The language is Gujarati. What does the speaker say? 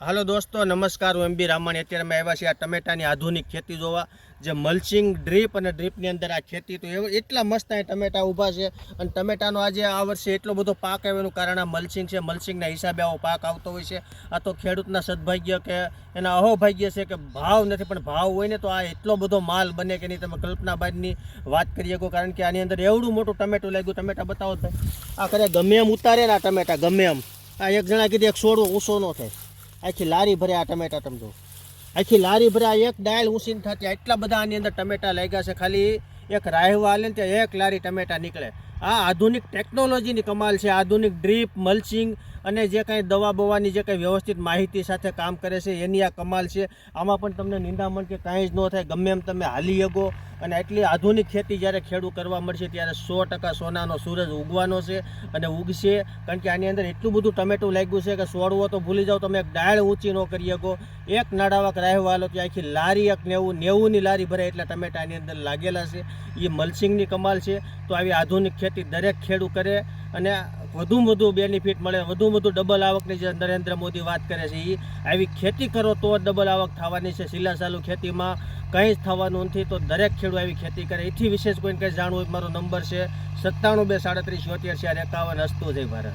હાલો દોસ્તો, નમસ્કાર. હું એમબી રામાણી. અત્યારે અમે આવ્યા છીએ આ ટમેટાની આધુનિક ખેતી જોવા. જે મલ્ચિંગ ડ્રીપ અને ડ્રીપની અંદર આ ખેતી. તો એટલા મસ્ત અહીં ટમેટા ઊભા છે. અને ટમેટાનો આજે આ વર્ષે એટલો બધો પાક આવ્યો એનું કારણ આ મલ્ચિંગ છે. મલ્ચિંગના હિસાબે આવો પાક આવતો હોય છે. આ તો ખેડૂતના સદભાગ્ય કે એના અહોભાગ્ય છે કે ભાવ નથી, પણ ભાવ હોય ને તો આ એટલો બધો માલ બને કે નહીં. તમે કલ્પના બાદની વાત કરી શકો કારણ કે આની અંદર એવડું મોટું ટમેટું લાગ્યું. ટમેટા બતાવો તો. આ કરે ગમે એમ ઉતારે ને આ ટમેટા ગમે એમ. આ એક જણા કીધું, એક સોડું ઓછો ન થાય. આખી લારી ભરે આ ટમેટા તમે જો. આખી લારી ભરે એક ડાયલ ઉસીન થતી એટલા બધા આની અંદર ટમેટા લાગ્યા છે ખાલી. એક રાહવા હાલે ત્યાં એક લારી ટમેટા નીકળે. આ આધુનિક ટેકનોલોજીની કમાલ છે. આધુનિક ડ્રીપ મલ્ચિંગ અને જે કાંઈ દવા બવાની જે કાંઈ વ્યવસ્થિત માહિતી સાથે કામ કરે છે, એની આ કમાલ છે. આમાં પણ તમને નિંદામણ કે કાંઈ જ ન થાય, ગમે એમ તમે હાલી શકો. અને એટલી આધુનિક ખેતી જ્યારે ખેડૂત કરવા મળશે, ત્યારે સો ટકા સોનાનો સૂરજ ઉગવાનો છે અને ઉગશે. કારણ કે આની અંદર એટલું બધું ટમેટું લાગ્યું છે કે સોડવો તો ભૂલી જાઓ, તમે એક ડાળ ઊંચી ન કરી શકો. એક નાડાવાક રાહવા કે આખી લારી, એક નેવું, નેવુંની લારી ભરે એટલા ટમેટા આની અંદર લાગેલા છે. એ મલસિંગની કમાલ છે. તો આવી આધુનિક ખેતી દરેક ખેડૂત કરે અને વધુમાં વધુ બેનિફિટ મળે વધુ વધુ ડબલ આવકની જે નરેન્દ્ર મોદી વાત કરે છે એ આવી ખેતી કરો તો ડબલ આવક થવાની છે. સિલા ચાલુ ખેતીમાં કંઈ જ થવાનું નથી તો દરેક ખેડૂત આવી ખેતી કરે. એથી વિશેષ કોઈને કંઈ જાણવું મારો નંબર છે સત્તાણું બે સાડત્રીસ છોતેર ચાર એકાવન હસ્તુ જય ભારત.